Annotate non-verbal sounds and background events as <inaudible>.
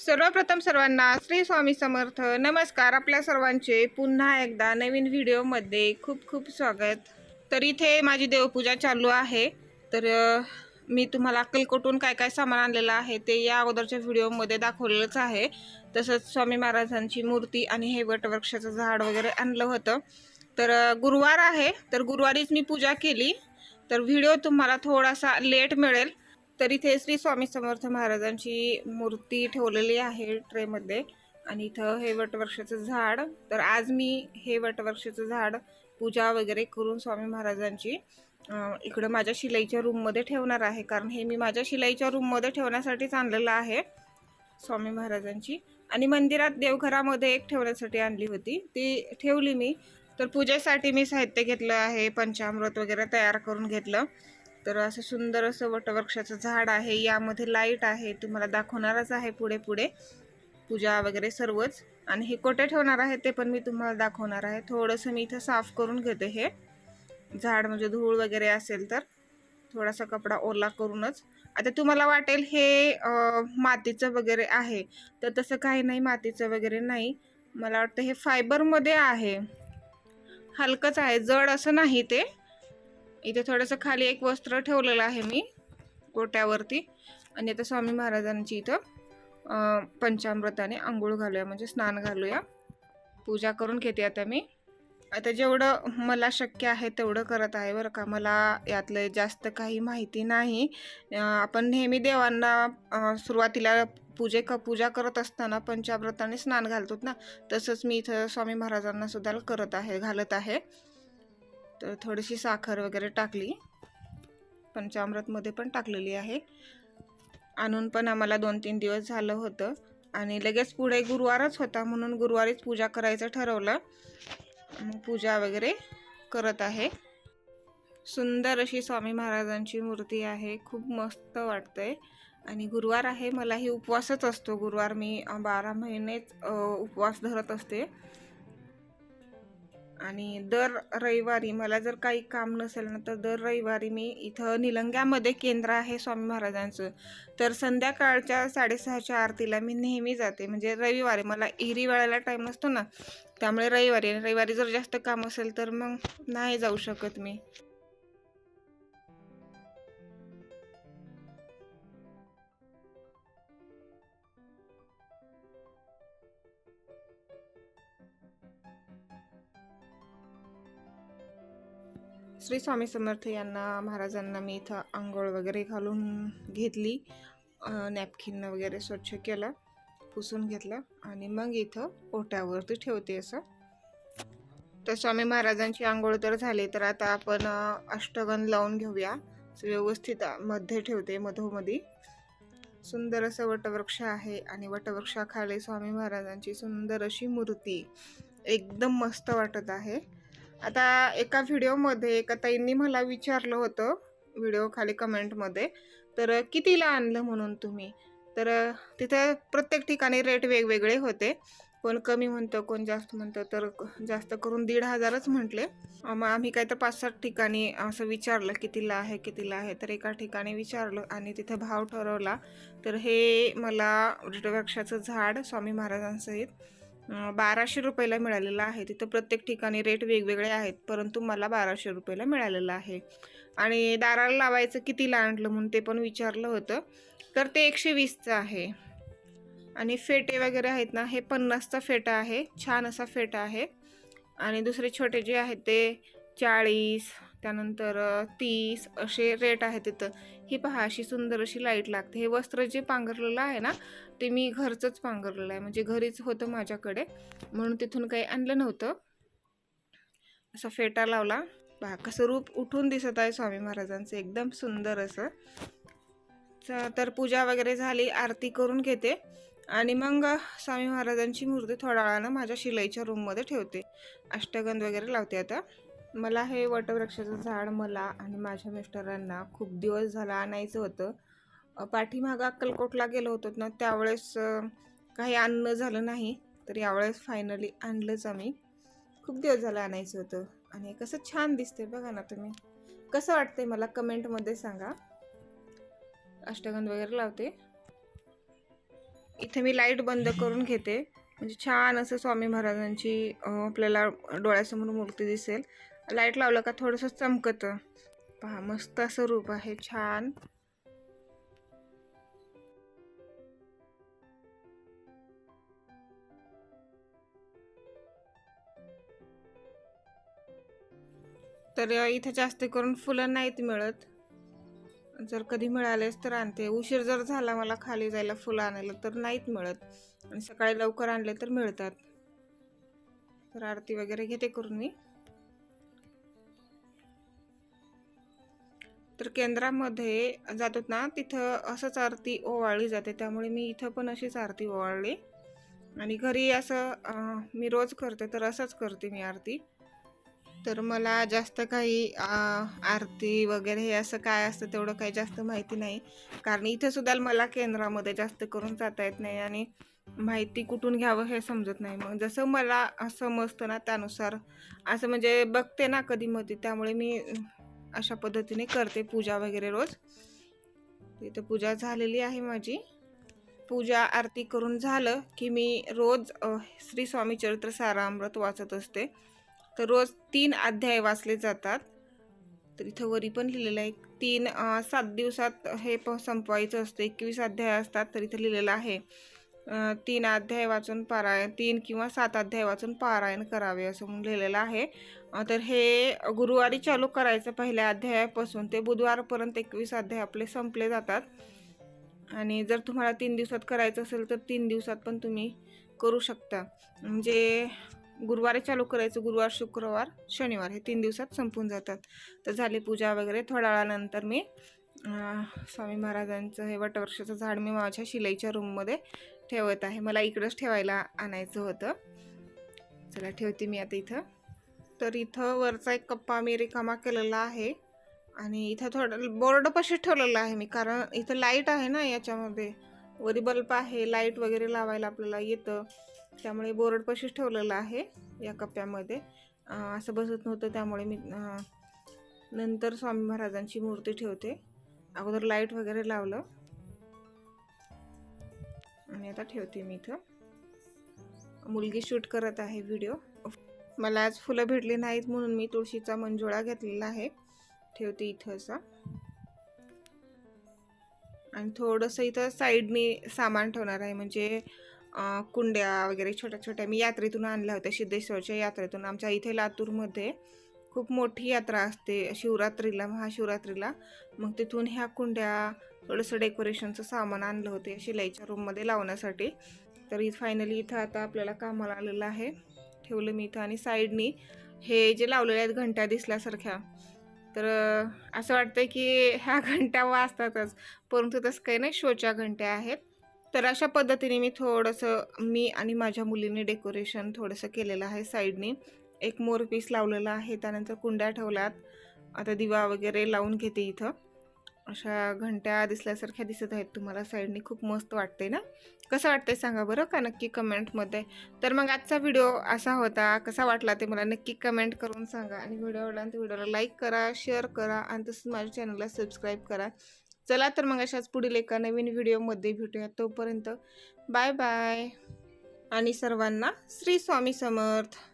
सर्वप्रथम सर्वांना श्री स्वामी समर्थ. नमस्कार आपल्या सर्वांचे. पुन्हा एकदा नवीन व्हिडिओमध्ये खूप खूप स्वागत. तर इथे माझी देवपूजा चालू आहे. तर मी तुम्हाला अक्कलकोटून काय काय सामान आणलेलं आहे ते या अगोदरच्या व्हिडिओमध्ये दाखवलेलंच आहे. तसंच स्वामी महाराजांची मूर्ती आणि हे वटवृक्षाचं झाड वगैरे आणलं होतं. तर गुरुवार आहे. तर गुरुवारीच मी पूजा केली. तर व्हिडिओ तुम्हाला थोडासा लेट मिळेल. तर इथे श्री स्वामी समर्थ महाराजांची मूर्ती ठेवलेली आहे ट्रेमध्ये. आणि इथं हे वटवृक्षाचं झाड तर आज मी हे वटवृक्षाचं झाड पूजा वगैरे करून स्वामी महाराजांची इकडं माझ्या शिलाईच्या रूममध्ये ठेवणार आहे. कारण हे मी माझ्या शिलाईच्या रूममध्ये ठेवण्यासाठीच आणलेलं आहे स्वामी महाराजांची. आणि मंदिरात देवघरामध्ये एक ठेवण्यासाठी आणली होती. ती ठेवली मी. तर पूजेसाठी मी साहित्य घेतलं आहे पंचामृत वगैरे तयार करून घेतलं. तर असं सुंदर असं वटवृक्षाचं झाड आहे यामध्ये लाइट आहे तुम्हाला दाखवणारच आहे पुढे पुढे. पूजा वगैरे सर्वच. आणि हे कोठे ठेवणार आहे ते पण मी तुम्हाला दाखवणार आहे. थोडंसं मी इथं साफ करून घेते हे. झाड म्हणजे धूळ वगैरे असेल तर थोडासा कपडा ओला करूनच. आता तुम्हाला वाटेल हे मातीचं वगैरे आहे. तर तसं काही नाही मातीचं वगैरे नाही. मला वाटतं हे फायबरमध्ये आहे. हलकंच आहे जड असं नाही ते. इथे थोडंसं खाली एक वस्त्र ठेवलेलं आहे मी गोट्यावरती. आणि आता स्वामी महाराजांची इथं पंचामृताने आंघोळ घालूया म्हणजे स्नान घालूया. पूजा करून घेते आता मी. आता जेवढं मला शक्य आहे तेवढं करत आहे बरं का. मला यातलं जास्त काही माहिती नाही. आपण नेहमी देवांना सुरुवातीला पूजे क पूजा करत असताना पंचामृताने स्नान घालतो ना. तसंच मी इथं स्वामी महाराजांना सुद्धा करत आहे घालत आहे. तर थोडीशी साखर वगैरे टाकली. पंचामृतमध्ये पण टाकलेली आहे. आणून पण आम्हाला दोन तीन दिवस झालं होतं. आणि लगेच पुढे गुरुवारच होता म्हणून गुरुवारीच पूजा करायचं ठरवलं. मग पूजा वगैरे करत आहे. सुंदर अशी स्वामी महाराजांची मूर्ती आहे. खूप मस्त वाटतंय. आणि गुरुवार आहे मलाही उपवासच असतो. गुरुवार मी बारा महिनेच उपवास धरत असते. आणि दर रविवारी मला जर काही काम नसेल ना तर दर रविवारी मी इथं निलंग्यामध्ये केंद्र आहे स्वामी महाराजांचं. तर संध्याकाळच्या साडेसहाच्या आरतीला मी नेहमी जाते. म्हणजे रविवारी मला इरी वेळेला टाईम नसतो ना त्यामुळे रविवारी आणि रविवारी जर जास्त काम असेल तर मग नाही जाऊ शकत मी. श्री स्वामी समर्थ यांना महाराजांना मी इथं आंघोळ वगैरे घालून घेतली. नॅपकिन वगैरे स्वच्छ केलं पुसून घेतलं आणि मग इथं ओट्यावरती ठेवते असं. तर स्वामी महाराजांची आंघोळ तर झाली तर आता आपण अष्टगण लावून घेऊया. व्यवस्थित मध्ये ठेवते मधोमधी. सुंदर असं वटवृक्ष आहे आणि वटवृक्षाखाली स्वामी महाराजांची सुंदर अशी मूर्ती. एकदम मस्त वाटत आहे. आता एका व्हिडिओमध्ये एका ताईंनी मला विचारलं होतं व्हिडिओ खाली कमेंटमध्ये तर कितीला आणलं म्हणून तुम्ही? तर तिथं प्रत्येक ठिकाणी रेट वेगवेगळे होते. कोण कमी म्हणतं कोण जास्त म्हणतं तर जास्त करून दीड हजारच म्हटले. मग आम्ही काय तर पाच सात ठिकाणी असं विचारलं कितीला आहे कितीला आहे तर एका ठिकाणी विचारलं आणि तिथं भाव ठरवला. तर हे मला वृक्षाचं झाड स्वामी महाराजांसहित बाराशे रुपयाला मिळालेलं आहे. तिथं प्रत्येक ठिकाणी रेट वेगवेगळे आहेत परंतु मला बाराशे रुपयाला मिळालेलं आहे. आणि दाराला लावायचं कितीला आणलं म्हणून ते पण विचारलं होतं. तर ते एकशे वीसचं आहे. आणि फेटे वगैरे आहेत ना हे पन्नासचा फेटा आहे. छान असा फेटा आहे. आणि दुसरे छोटे जे आहेत ते चाळीस त्यानंतर तीस असे रेट आहेत तिथं. ही पहा अशी सुंदर अशी लाइट लागते. हे वस्त्र जे पांघरलेलं आहे ना ते मी घरचंच पांघरलेलं आहे. म्हणजे घरीच होतं माझ्याकडे. म्हणून तिथून काही आणलं नव्हतं. असा फेटा लावला. पहा कसं रूप उठून दिसत आहे स्वामी महाराजांचं. एकदम सुंदर असं. तर पूजा वगैरे झाली आरती करून घेते. आणि मग स्वामी महाराजांची मूर्ती थोड्या वेळानं माझ्या शिलाईच्या रूममध्ये ठेवते. अष्टगंध वगैरे लावते आता. मला हे वटवृक्षाचं झाड मला आणि माझ्या मिस्टरांना खूप दिवस झाला आणायचं होतं. पाठीमागं अक्कलकोटला गेलो होतो ना त्यावेळेस काही आणणं झालं नाही तर यावेळेस फायनली आणलंच आम्ही. खूप दिवस झालं आणायचं होतं आणि कसं छान दिसते बघा ना तुम्ही. कसं वाटतंय मला कमेंटमध्ये सांगा. अष्टगंध वगैरे लावते. इथे मी लाइट बंद करून घेते. म्हणजे छान असं स्वामी महाराजांची आपल्याला डोळ्यासमोर मूर्ती दिसेल. लाइट लावलं का थोडंसं चमकतं. पहा मस्त असं रूप आहे छान. तर इथे जास्त करून फुलं नाहीत मिळत. जर कधी मिळालेच तर आणते. उशीर जर झाला मला खाली जायला फुलं आणायला तर नाहीत मिळत. आणि सकाळी लवकर आणले तर मिळतात. तर आरती वगैरे घेते करून मी. तर केंद्रामध्ये जातात ना तिथं असंच आरती ओवाळली जाते. त्यामुळे मी इथं पण अशीच आरती ओवाळली. आणि घरी असं मी रोज करते तर असंच करते मी आरती. तर मला जास्त काही आरती वगैरे हे असं काय असतं तेवढं काही जास्त माहिती नाही. कारण इथंसुद्धा मला केंद्रामध्ये जास्त करून जाता येत नाही आणि माहिती कुठून घ्यावं हे समजत नाही. मग जसं मला समजतं ना त्यानुसार असं म्हणजे बघते ना कधी मध्ये त्यामुळे मी अशा पद्धतीने करते पूजा वगैरे रोज. इथं पूजा झालेली आहे माझी. पूजा आरती करून झालं की मी रोज श्री स्वामी चरित्र सारामृत वाचत असते. तर रोज तीन अध्याय वाचले जातात. तर इथं वरी पण लिहिलेलं आहे. तीन सात दिवसात हे प संपवायचं असतं. एकवीस अध्याय असतात. तर इथं लिहिलेलं आहे. तीन अध्याय वाचून पारायण तीन किंवा सात अध्याय वाचून पारायण करावे असं म्हणून लिहिलेलं आहे. तर हे गुरुवारी चालू करायचं पहिल्या अध्यायापासून. ते बुधवारपर्यंत एकवीस अध्याय आपले संपले जातात. आणि जर तुम्हाला तीन दिवसात करायचं असेल तर तीन दिवसात पण तुम्ही करू शकता. म्हणजे गुरुवारी चालू करायचं गुरुवार शुक्रवार शनिवार हे तीन दिवसात संपून जातात. तर झाली पूजा वगैरे. थोड्या वेळानंतर मी स्वामी महाराजांचं हे वटवृक्षाचं झाड मी माझ्या शिलाईच्या रूममध्ये ठेवत आहे. मला इकडंच ठेवायला आणायचं होतं. चला ठेवते मी आता इथं. तर इथं वरचा एक कप्पा मी रिकामा केलेला आहे. आणि इथं थोडं बोर्ड पशी ठेवलेलं आहे मी कारण इथं लाइट आहे ना याच्यामध्ये. वरी बल्ब आहे लाइट वगैरे लावायला आपल्याला येतं. त्यामुळे बोर्ड पशीच ठेवलेलं आहे या कप्प्यामध्ये. असं बसत नव्हतं त्यामुळे मी नंतर स्वामी महाराजांची मूर्ती ठेवते. अगोदर लाइट वगैरे लावलं. आता ठेवते मी इथं. मुलगी शूट करत आहे व्हिडिओ मला आज फुलं भेटली नाहीत म्हणून मी तुळशीचा मंजुळा घेतलेला आहे. ठेवते इथं असा. आणि थोडंसं इथं साईडनी सामान ठेवणार आहे. म्हणजे कुंड्या वगैरे छोट्या छोट्या मी यात्रेतून आणल्या होत्या. सिद्धेश्वरच्या यात्रेतून. आमच्या इथे लातूरमध्ये खूप मोठी यात्रा असते. शिवरात्रीला महाशिवरात्रीला. मग तिथून ह्या कुंड्या थोडंसं डेकोरेशनचं सामान आणलं होते शिलाईच्या रूममध्ये लावण्यासाठी. तर फायनली इथं आता आपल्याला कामाला आलेलं आहे. ठेवलं मी इथं आणि साईडनी हे जे लावलेले आहेत घंट्या दिसल्यासारख्या. तर असं वाटतं की ह्या <laughs> घंट्या वाजतातच परंतु तसं काही नाही शोच्या घंट्या आहेत. तर अशा पद्धतीने मी थोडंसं मी आणि माझ्या मुलीने डेकोरेशन थोडंसं केलेलं आहे साईडनी एक मोर पीस लावलेला आहे त्यानंतर कुंड्या ठेवल्यात. आता दिवा वगैरे लावून घेते इथं. अशा घंट्या दिसल्यासारख्या दिसत आहेत तुम्हाला साईडनी. खूप मस्त वाटते ना? कसं वाटतंय सांगा बरं का नक्की कमेंटमध्ये? तर मग आजचा व्हिडिओ असा होता. कसा वाटला ते मला नक्की कमेंट करून सांगा. आणि व्हिडिओ आवडला तर व्हिडिओला लाईक करा शेअर करा आणि तसंच माझ्या चॅनलला सबस्क्राईब करा. चला तर मग अशाच पुढील एका नवीन व्हिडिओमध्ये भेटूया तोपर्यंत बाय बाय. आणि सर्वांना श्री स्वामी समर्थ.